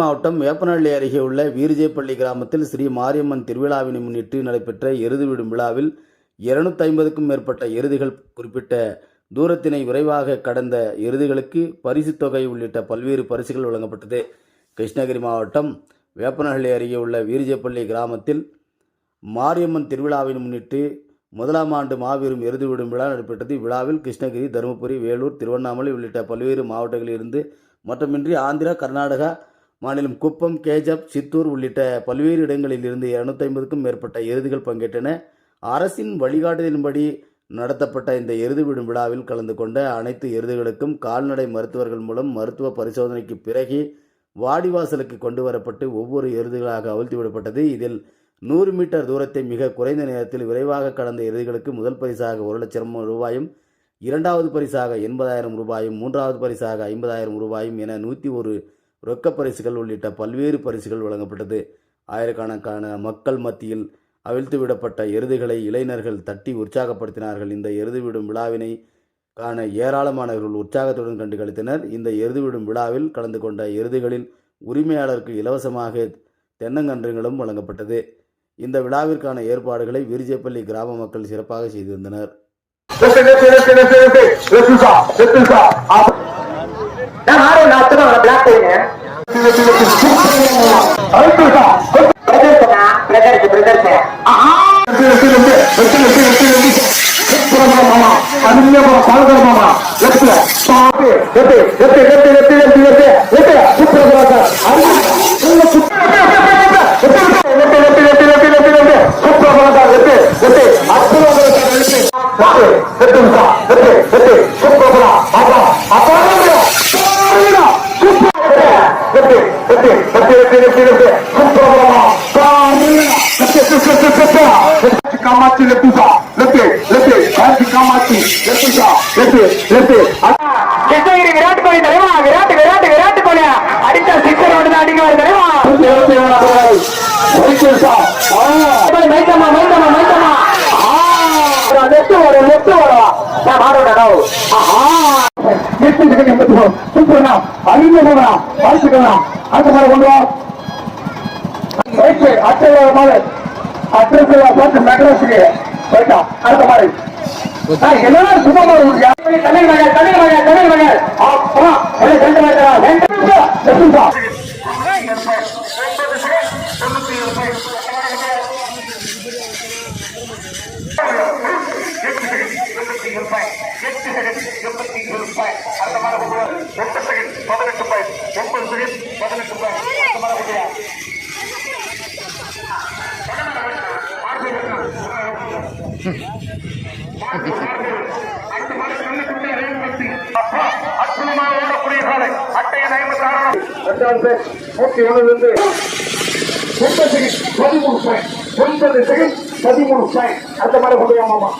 மாவட்டம் வேப்பநல்லி அருகே உள்ள வீரஜேப்பள்ளி கிராமத்தில் ஸ்ரீ மாரியம்மன் திருவிழாவினை முன்னிட்டு நடைபெற்ற எருது விடும் விழாவில் இருநூத்தி ஐம்பதுக்கும் மேற்பட்ட எருதுகள் குறிப்பிட்ட தூரத்தினை விரைவாக கடந்த எருதுகளுக்கு பரிசுத் தொகை உள்ளிட்ட பல்வேறு பரிசுகள் வழங்கப்பட்டது. கிருஷ்ணகிரி மாவட்டம் வேப்பனஹள்ளி அருகே உள்ள வீரஜேப்பள்ளி கிராமத்தில் மாரியம்மன் திருவிழாவினை முன்னிட்டு முதலாம் ஆண்டு மாபெரும் எருது விடும் விழா நடைபெற்றது. இவ்விழாவில் கிருஷ்ணகிரி தருமபுரி வேலூர் திருவண்ணாமலை உள்ளிட்ட பல்வேறு மாவட்டங்களில் இருந்து மட்டுமின்றி ஆந்திரா கர்நாடகா மாநிலம் குப்பம் கேஜப் சித்தூர் உள்ளிட்ட பல்வேறு இடங்களில் இருந்து இருநூத்தி ஐம்பதுக்கும் மேற்பட்ட எருதுகள் பங்கேற்றன. அரசின் வழிகாட்டுதலின்படி நடத்தப்பட்ட இந்த எருது விடும் விழாவில் கலந்து கொண்ட அனைத்து எருதுகளுக்கும் கால்நடை மருத்துவர்கள் மூலம் மருத்துவ பரிசோதனைக்கு பிறகு வாடிவாசலுக்கு கொண்டு வரப்பட்டு ஒவ்வொரு எருதுகளாக அவிழ்த்து விடப்பட்டது. இதில் நூறு மீட்டர் தூரத்தை மிக குறைந்த நேரத்தில் விரைவாக கடந்த எருதுகளுக்கு முதல் பரிசாக ஒரு லட்சம் ரூபாயும் இரண்டாவது பரிசாக எண்பதாயிரம் ரூபாயும் மூன்றாவது பரிசாக ஐம்பதாயிரம் ரூபாயும் என நூற்றி ஒரு ரொக்க பரிசுகள் உள்ளிட்ட பல்வேறு பரிசுகள் வழங்கப்பட்டது ஆயிரக்கணக்கான மக்கள் மத்தியில் அவிழ்த்து விடப்பட்ட எருதுகளை இளைஞர்கள் தட்டி உற்சாகப்படுத்தினார்கள் இந்த எருது விடும் விழாவினை காண ஏராளமானவர்கள் உற்சாகத்துடன் கண்டு களித்தனர் இந்த எருது விடும் விழாவில் கலந்து கொண்ட எருதுகளில் உரிமையாளருக்கு இலவசமாக தென்னங்கன்றுகளும் வழங்கப்பட்டது இந்த விழாவிற்கான ஏற்பாடுகளை விருஜேப்பள்ளி கிராம மக்கள் சிறப்பாக செய்திருந்தனர் நான் ஆரோ நான் அத்தனை பிளாக் பிரதர்ஸ்னா பிரதர்ஸ் பிரதர்ஸ் ஆஹா left left left left left left மைத்தமா மைத்தமா மைத்தமா லெஃப்ட் வரும் லெஃப்ட் வரும். நான் மாறோட சூப்பர்ண்ணா. அறிந்து போனா பார்த்துக்கலாம் அடுத்த மாதிரி கொண்டு வா. ரைட் சைடு அட்டை மாதிரி அட்ரஸ் பார்த்து மெட்ராஸுக்கு. போயிட்டா அடுத்த மாதிரி எல்லாரும் சுகமா இருக்கு தமிழ் மகள் தமிழ் மகள் தமிழ் மகள். அப்பா ரெண்டு மாதிரி அற்புதமாக ஓடக்கூடிய சாலை அட்டைய ஐம்பத்தி ஆறாம் பேர். வந்து எண்பது செகண்ட் பதிமூணு பாயிண்ட் ஒன்பது செகண்ட் பதிமூணு பாயிண்ட் அந்த மாதிரி கொண்டு வாமா